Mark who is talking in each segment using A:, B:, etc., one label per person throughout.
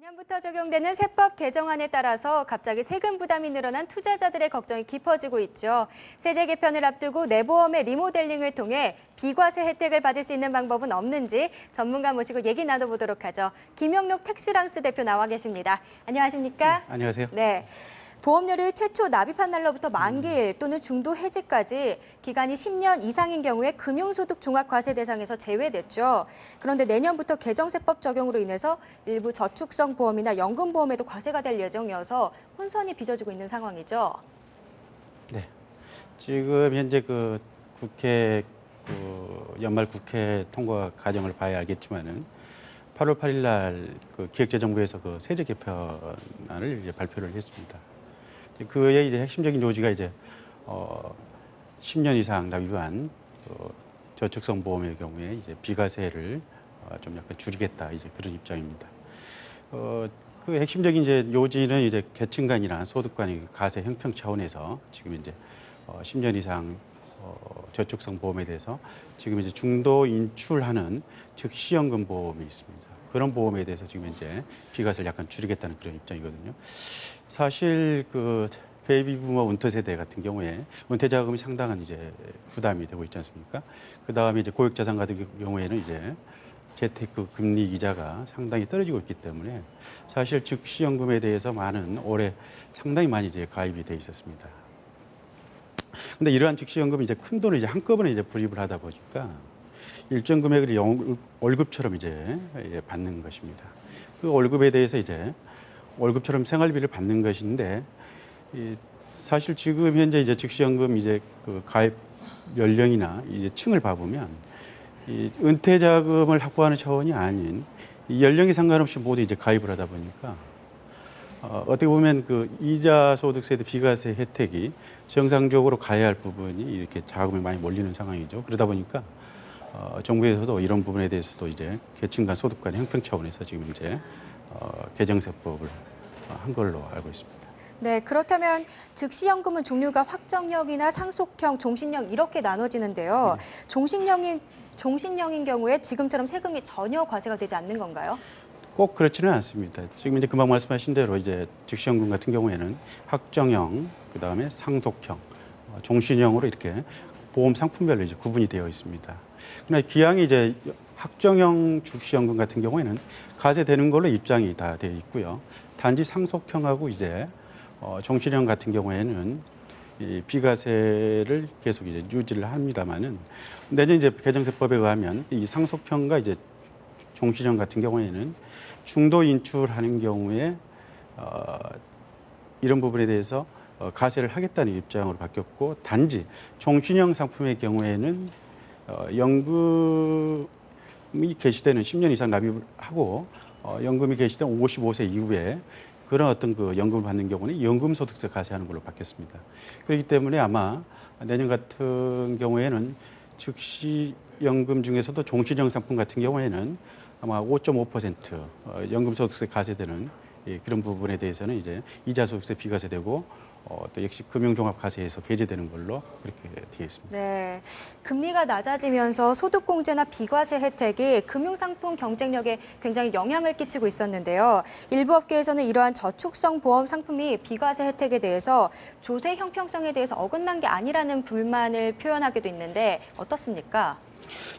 A: 내년부터 적용되는 세법 개정안에 따라서 갑자기 세금 부담이 늘어난 투자자들의 걱정이 깊어지고 있죠. 세제 개편을 앞두고 내보험의 리모델링을 통해 비과세 혜택을 받을 수 있는 방법은 없는지 전문가 모시고 얘기 나눠보도록 하죠. 김영록 텍슈랑스 대표 나와 계십니다. 안녕하십니까?
B: 안녕하세요.
A: 네. 보험료를 최초 납입한 날로부터 만기일 또는 중도 해지까지 기간이 10년 이상인 경우에 금융소득 종합과세 대상에서 제외됐죠. 그런데 내년부터 개정세법 적용으로 인해서 일부 저축성 보험이나 연금보험에도 과세가 될 예정이어서 혼선이 빚어지고 있는 상황이죠.
B: 네. 지금 현재 그 국회 그 연말 국회 통과 과정을 봐야 알겠지만은 8월 8일 날 그 기획재정부에서 그 세제 개편안을 이제 발표를 했습니다. 그의 이제 핵심적인 요지가 이제 어 10년 이상 납입한 그 저축성 보험의 경우에 이제 비과세를 어, 좀 약간 줄이겠다 이제 그런 입장입니다. 어, 그 핵심적인 이제 요지는 이제 계층 간이나 소득 간의 가세 형평 차원에서 지금 이제 어, 10년 이상 어, 저축성 보험에 대해서 지금 이제 중도 인출하는 즉 시연금 보험이 있습니다. 그런 보험에 대해서 지금 이제 비과세를 약간 줄이겠다는 그런 입장이거든요. 사실 그 베이비 부머 은퇴 세대 같은 경우에 은퇴 자금이 상당한 이제 부담이 되고 있지 않습니까? 그 다음에 이제 고액 자산 같은 경우에는 이제 재테크 금리 이자가 상당히 떨어지고 있기 때문에 사실 즉시연금에 대해서 많은 올해 상당히 많이 이제 가입이 돼 있었습니다. 근데 이러한 즉시연금이 이제 큰 돈을 이제 한꺼번에 이제 불입을 하다 보니까 일정 금액을 영- 월급처럼 이제 예, 받는 것입니다. 그 월급에 대해서 이제 월급처럼 생활비를 받는 것인데 이 사실 지금 현재 이제 즉시연금 이제 그 가입 연령이나 이제 층을 봐보면 이 은퇴 자금을 확보하는 차원이 아닌 이 연령이 상관없이 모두 이제 가입을 하다 보니까 어, 어떻게 보면 그 이자 소득세 대 비과세 혜택이 정상적으로 가야 할 부분이 이렇게 자금이 많이 몰리는 상황이죠. 그러다 보니까 어, 정부에서도 이런 부분에 대해서도 이제 계층 간 소득 간 형평 차원에서 지금 이제 어, 개정세법을 어, 한 걸로 알고 있습니다.
A: 네, 그렇다면 즉시연금은 종류가 확정형이나 상속형, 종신형 이렇게 나눠지는데요. 종신형인 종신형인 경우에 지금처럼 세금이 전혀 과세가 되지 않는 건가요?
B: 꼭 그렇지는 않습니다. 지금 이제 금방 말씀하신 대로 이제 즉시연금 같은 경우에는 확정형, 그 다음에 상속형, 어, 종신형으로 이렇게 보험 상품별로 이제 구분이 되어 있습니다. 그러나 기왕이 이제 확정형 즉시연금 같은 경우에는 과세되는 걸로 입장이 다 되어 있고요. 단지 상속형하고 이제 어, 종신형 같은 경우에는 이 비과세를 계속 이제 유지를 합니다만은 내년 이제 개정세법에 의하면 이 상속형과 이제 종신형 같은 경우에는 중도 인출하는 경우에 어, 이런 부분에 대해서 어, 가세를 하겠다는 입장으로 바뀌었고 단지 종신형 상품의 경우에는 어, 연금이 개시되는 10년 이상 납입을 하고 어, 연금이 개시된 55세 이후에 그런 어떤 그 연금을 받는 경우는 연금소득세 가세하는 걸로 바뀌었습니다. 그렇기 때문에 아마 내년 같은 경우에는 즉시 연금 중에서도 종신형 상품 같은 경우에는 아마 5.5% 어, 연금소득세 가세되는 예, 그런 부분에 대해서는 이제 이자 소득세 비과세 되고 어, 또 역시 금융종합과세에서 배제되는 걸로 그렇게 되어 있습니다.
A: 네, 금리가 낮아지면서 소득공제나 비과세 혜택이 금융상품 경쟁력에 굉장히 영향을 끼치고 있었는데요. 일부 업계에서는 이러한 저축성 보험 상품이 비과세 혜택에 대해서 조세 형평성에 대해서 어긋난 게 아니라는 불만을 표현하기도 있는데 어떻습니까?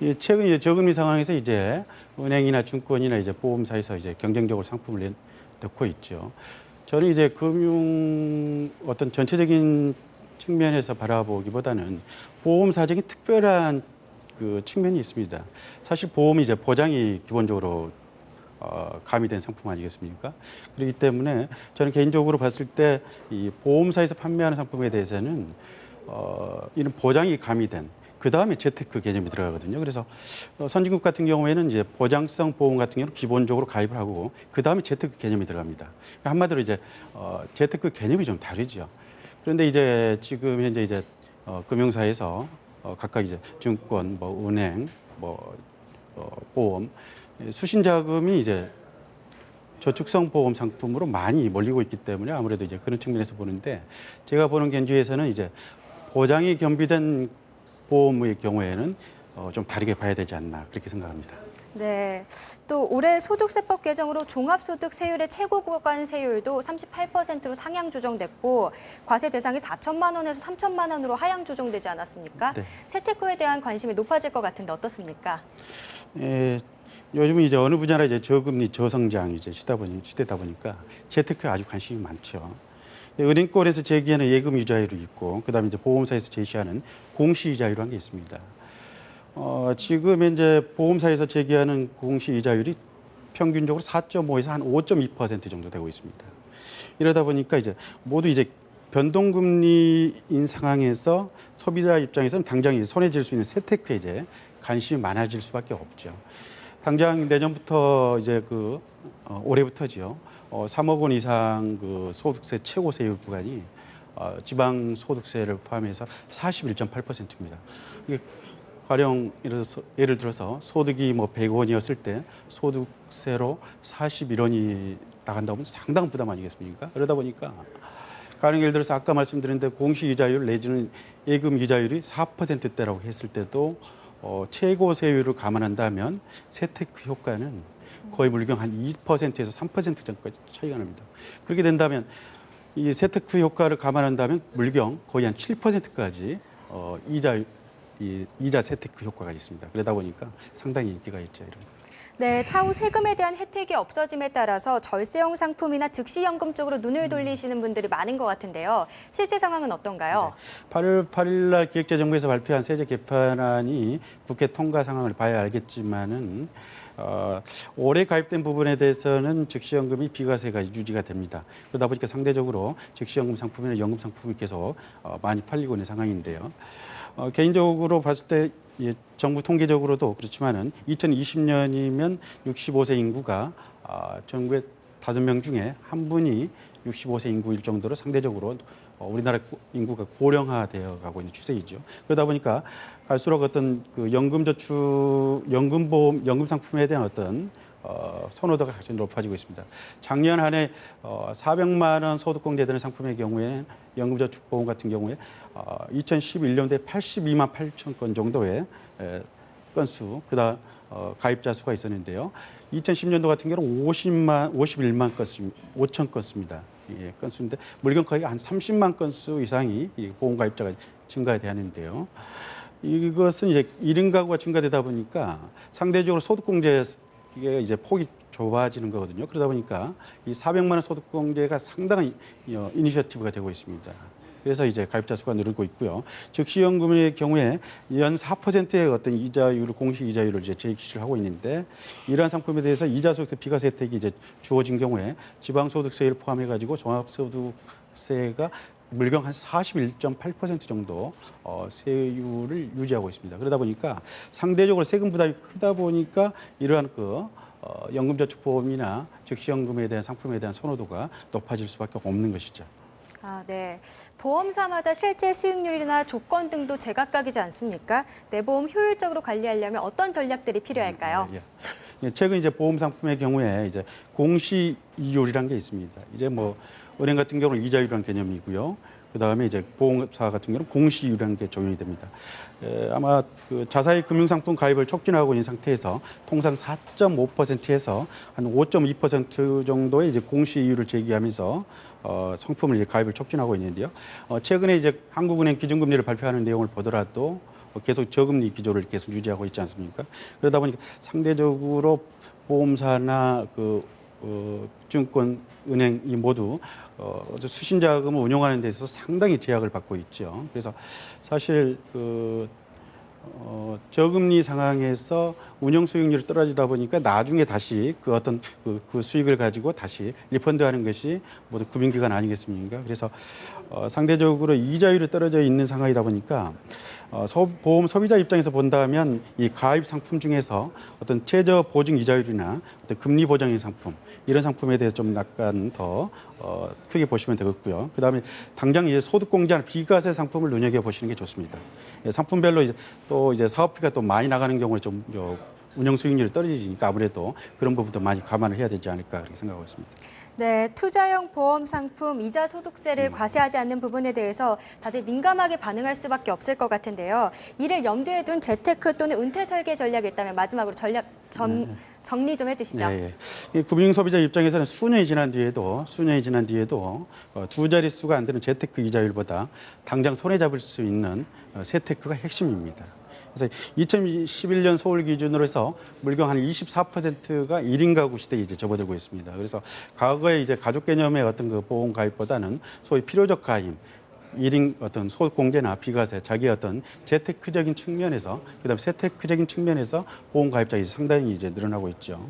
B: 이 최근 이제 저금리 상황에서 이제 은행이나 증권이나 이제 보험사에서 이제 경쟁적으로 상품을 내- 넣고 있죠. 저는 이제 금융 어떤 전체적인 측면에서 바라보기보다는 보험사적인 특별한 그 측면이 있습니다. 사실 보험이 이제 보장이 기본적으로 어, 가미된 상품 아니겠습니까? 그렇기 때문에 저는 개인적으로 봤을 때 이 보험사에서 판매하는 상품에 대해서는 어, 이런 보장이 가미된 그 다음에 재테크 개념이 들어가거든요. 그래서 어, 선진국 같은 경우에는 이제 보장성 보험 같은 경우는 기본적으로 가입을 하고 그 다음에 재테크 개념이 들어갑니다. 한마디로 이제 어, 재테크 개념이 좀 다르죠. 그런데 이제 지금 현재 이제 어, 금융사에서 어, 각각 이제 증권, 뭐 은행, 뭐 어, 보험 예, 수신 자금이 이제 저축성 보험 상품으로 많이 몰리고 있기 때문에 아무래도 이제 그런 측면에서 보는데 제가 보는 견주에서는 이제 보장이 겸비된 보험의 경우에는 어, 좀 다르게 봐야 되지 않나 그렇게 생각합니다.
A: 네. 또 올해 소득세법 개정으로 종합소득 세율의 최고 구간 세율도 38%로 상향 조정됐고 과세 대상이 4천만 원에서 3천만 원으로 하향 조정되지 않았습니까?
B: 네.
A: 세테크에 대한 관심이 높아질 것 같은데 어떻습니까?
B: 예, 요즘은 이제 어느 분야나 이제 저금리 저성장 이제 시다 보니 시대다 보니까 재테크에 아주 관심이 많죠. 예, 은행권에서 제기하는 예금 이자율이 있고 그다음에 이제 보험사에서 제시하는 공시 이자율이라는 게 있습니다. 어, 지금 현재 보험사에서 제기하는 공시 이자율이 평균적으로 4.5에서 한 5.2% 정도 되고 있습니다. 이러다 보니까 이제 모두 이제 변동금리인 상황에서 소비자 입장에서는 당장 이제 쥘수 있는 세테크에 이제 관심이 많아질 수밖에 없죠. 당장 내년부터 이제 그 어, 올해부터지요. 어, 3억 원 이상 그 소득세 최고 세율 구간이 어, 지방 소득세를 포함해서 41.8%입니다. 이게 가령 예를 들어서, 소득이 뭐 100원이었을 때 소득세로 41원이 나간다면 상당한 부담 아니겠습니까? 그러다 보니까 가령 예를 들어서 아까 말씀드렸는데 공시 이자율 내지는 예금 이자율이 4%대라고 했을 때도 어, 최고 세율을 감안한다면 세테크 효과는 거의 물경 한 2%에서 3% 정도까지 차이가 납니다. 그렇게 된다면 이 세테크 효과를 감안한다면 물경 거의 한 7%까지 어, 이자 이 이자 세테크 효과가 있습니다. 그러다 보니까 상당히 인기가 있죠. 이런.
A: 네, 차후 세금에 대한 혜택이 없어짐에 따라서 절세형 상품이나 즉시연금 쪽으로 눈을 돌리시는 분들이 많은 것 같은데요. 실제 상황은 어떤가요?
B: 8월 8일 날 기획재정부에서 발표한 세제 개편안이 국회 통과 상황을 봐야 알겠지만은 어, 올해 가입된 부분에 대해서는 즉시연금이 비과세가 유지가 됩니다. 그러다 보니까 상대적으로 즉시연금 상품이나 연금 상품이 계속 어, 많이 팔리고 있는 상황인데요. 어, 개인적으로 봤을 때 예, 정부 통계적으로도 그렇지만은 2020년이면 65세 인구가 아, 전국에 다섯 명 중에 한 분이 65세 인구일 정도로 상대적으로 어, 우리나라 고- 인구가 고령화되어 가고 있는 추세이죠. 그러다 보니까 갈수록 어떤 그 연금저축, 연금보험, 연금 상품에 대한 어떤 어, 선호도가 굉장히 높아지고 있습니다. 작년 한 해 어, 400만 원 소득공제 되는 상품의 경우에 연금저축보험 같은 경우에 어, 2011년도에 82만 8천 건 정도의 에, 건수, 그다음 어, 가입자 수가 있었는데요. 2010년도 같은 경우는 50만, 51만 건수, 5천 건수입니다. 예, 건수인데 물건 거의 한 30만 건수 이상이 이 보험 가입자가 증가되었는데요. 이것은 이제 1인 가구가 증가되다 보니까 상대적으로 소득공제 이게 이제 폭이 좁아지는 거거든요. 그러다 보니까 이 400만 원 소득공제가 상당한 이- 어, 이니셔티브가 되고 있습니다. 그래서 이제 가입자 수가 늘고 있고요. 즉시연금의 경우에 연 4%의 어떤 이자율을 공시 이자율을 이제 제시를 하고 있는데 이러한 상품에 대해서 이자 소득세 비과세 혜택이 이제 주어진 경우에 지방소득세를 포함해 가지고 종합소득세가 물경 한 41.8% 정도 어, 세율을 유지하고 있습니다. 그러다 보니까 상대적으로 세금 부담이 크다 보니까 이러한 그 어, 연금저축보험이나 즉시연금에 대한 상품에 대한 선호도가 높아질 수밖에 없는 것이죠.
A: 아, 네. 보험사마다 실제 수익률이나 조건 등도 제각각이지 않습니까? 내 보험 효율적으로 관리하려면 어떤 전략들이 필요할까요?
B: 예, 예. 최근 이제 보험 상품의 경우에 이제 공시 이율이라는 게 있습니다. 이제 뭐 은행 같은 경우는 이자율이라는 개념이고요. 그 다음에 이제 보험사 같은 경우는 공시율이라는 게 적용이 됩니다. 에, 아마 그 자사의 금융상품 가입을 촉진하고 있는 상태에서 통상 4.5%에서 한 5.2% 정도의 이제 공시이율을 제기하면서 어, 상품을 이제 가입을 촉진하고 있는데요. 어, 최근에 이제 한국은행 기준금리를 발표하는 내용을 보더라도 어, 계속 저금리 기조를 계속 유지하고 있지 않습니까? 그러다 보니까 상대적으로 보험사나 그 어, 증권 은행이 모두 어, 수신 자금을 운용하는 데 있어서 상당히 제약을 받고 있죠. 그래서 사실 그 어, 저금리 상황에서 운영 수익률이 떨어지다 보니까 나중에 다시 그 어떤 그, 그 수익을 가지고 다시 리펀드하는 것이 모두 금융기관 아니겠습니까? 그래서 어, 상대적으로 이자율이 떨어져 있는 상황이다 보니까 어, 소, 보험 소비자 입장에서 본다면 이 가입 상품 중에서 어떤 최저 보증 이자율이나 어떤 금리 보장의 상품 이런 상품에 대해서 좀 약간 더 어, 크게 보시면 되겠고요. 그다음에 당장 이제 소득공제나 비과세 상품을 눈여겨 보시는 게 좋습니다. 예, 상품별로 이제 또 이제 사업비가 또 많이 나가는 경우에 좀 저, 운영 수익률이 떨어지니까 아무래도 그런 부분도 많이 감안을 해야 되지 않을까 그렇게 생각하고 있습니다.
A: 네, 투자형 보험 상품 이자 소득세를 과세하지 않는 부분에 대해서 다들 민감하게 반응할 수밖에 없을 것 같은데요. 이를 염두에 둔 재테크 또는 은퇴 설계 전략이 있다면 마지막으로 전략 점, 정리 좀 해주시죠.
B: 네, 예. 이 금융 소비자 입장에서는 수년이 지난 뒤에도 수년이 지난 뒤에도 어, 두 자릿수가 안 되는 재테크 이자율보다 당장 손에 잡을 수 있는 어, 세테크가 핵심입니다. 그래서 2011년 서울 기준으로 해서 물경 한 24%가 1인 가구 시대에 이제 접어들고 있습니다. 그래서 과거에 이제 가족 개념의 어떤 그 보험 가입보다는 소위 필요적 가입, 일인 어떤 소공제나 비과세, 자기 어떤 재테크적인 측면에서 그 다음 에 세테크적인 측면에서 보험 가입자가 이제 상당히 이제 늘어나고 있죠.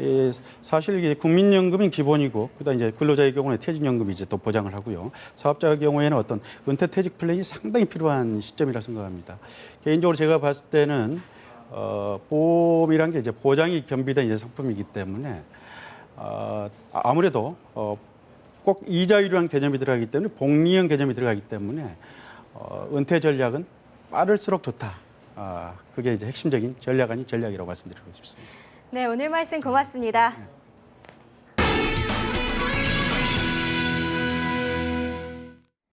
B: 예, 사실 이게 국민연금이 기본이고 그다음 이제 근로자의 경우는 퇴직연금이 이제 또 보장을 하고요. 사업자의 경우에는 어떤 은퇴 퇴직 플랜이 상당히 필요한 시점이라 생각합니다. 개인적으로 제가 봤을 때는 어, 보험이란 게 이제 보장이 겸비된 이제 상품이기 때문에 어, 아무래도 어, 꼭 이자율이라는 개념이 들어가기 때문에 복리형 개념이 들어가기 때문에 어, 은퇴 전략은 빠를수록 좋다. 아, 그게 이제 핵심적인 전략 아닌 전략이라고 말씀드리고 싶습니다.
A: 네, 오늘 말씀 고맙습니다.